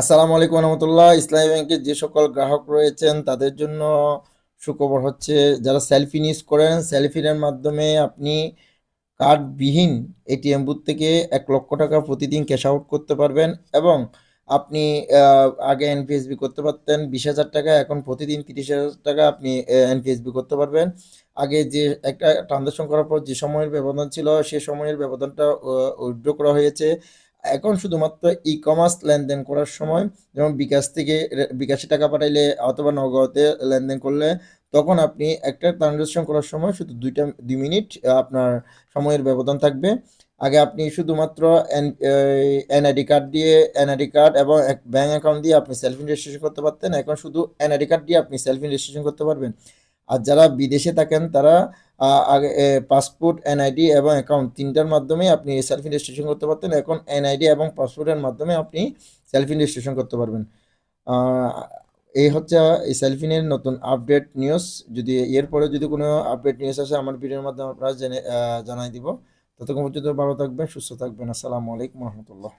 আসসালামু আলাইকুম রহমতুল্লাহ। ইসলামী ব্যাংকের যে সকল গ্রাহক রয়েছেন, তাদের জন্য সুখবর হচ্ছে, যারা সেলফি ইউজ করেন সেলফির মাধ্যমে আপনি কার্ডবিহীন এটিএম বুথ থেকে এক লক্ষ টাকা প্রতিদিন ক্যাশ আউট করতে পারবেন এবং আপনি আগে এনপিএসবি করতে পারতেন, বিশ হাজার টাকা, এখন প্রতিদিন তিরিশ হাজার টাকা আপনি এনপিএসবি করতে পারবেন। আগে যে একটা ট্রানজাকশন করার পর যে সময়ের ব্যবধান ছিল, সে সময়ের ব্যবধানটা উইথড্র করা হয়েছে। এখন শুধুমাত্র ই কমার্স লেনদেন করার সময় যেমন বিকাশ থেকে বিকাশে টাকা পাঠাইলে অথবা নগদে লেনদেন করলে তখন আপনি একটা ট্রানজাকশন করার সময় শুধু দুইটা, দুই মিনিট আপনার সময়ের ব্যবধান থাকবে। আগে আপনি শুধুমাত্র এনআইডি কার্ড দিয়ে, এনআইডি কার্ড এবং এক ব্যাঙ্ক অ্যাকাউন্ট দিয়ে আপনি সেলফ রেজিস্ট্রেশন করতে পারতেন। এখন শুধু এনআইডি কার্ড দিয়ে আপনি সেলফ রেজিস্ট্রেশন করতে পারবেন। আর যারা বিদেশে থাকেন, তারা আগে পাসপোর্ট, এনআইডি এবং অ্যাকাউন্ট তিনটার মাধ্যমে আপনি সেলফ রেজিস্ট্রেশন করতে পারতেন। এখন এনআইডি এবং পাসপোর্টের মাধ্যমে আপনি সেলফ রেজিস্ট্রেশন করতে পারবেন। এই হচ্ছে এই সেলফিনের নতুন আপডেট নিউজ যদি এরপরে যদি কোনো আপডেট নিউজ আসে, আমার ভিডিওর মাধ্যমে আপনারা জেনে জানাই দিব। ততক্ষণ পর্যন্ত ভালো থাকবেন, সুস্থ থাকবেন। আসসালামু আলাইকুম রহমতুল্লাহ।